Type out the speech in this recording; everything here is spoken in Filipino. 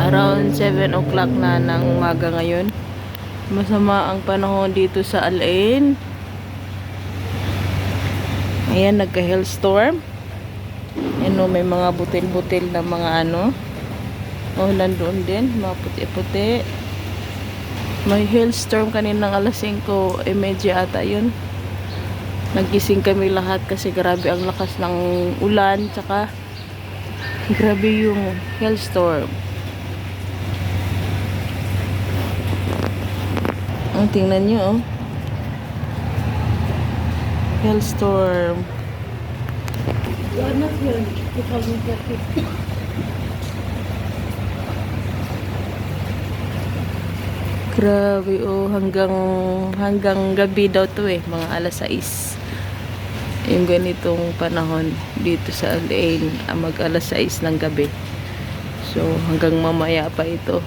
Around 7 o'clock na ng umaga ngayon. Masama ang panahon dito sa Alain. Ayan, nagka-hailstorm. Ano, may mga butil-butil na mga ano. Oh, nandoon din, mga puti-puti. May hailstorm kaninang alas 5, eh medyo ata yun. Nagising kami lahat kasi grabe ang lakas ng ulan, tsaka grabe yung hailstorm. Ang tingnan nyo, oh. Hailstorm. Anak yun, 2030. Grabe, oh. Hanggang, hanggang gabi daw to eh. Mga alas 6. Yung ganitong panahon dito sa Alain. ah, Mag alas 6 ng gabi. So, hanggang mamaya pa ito.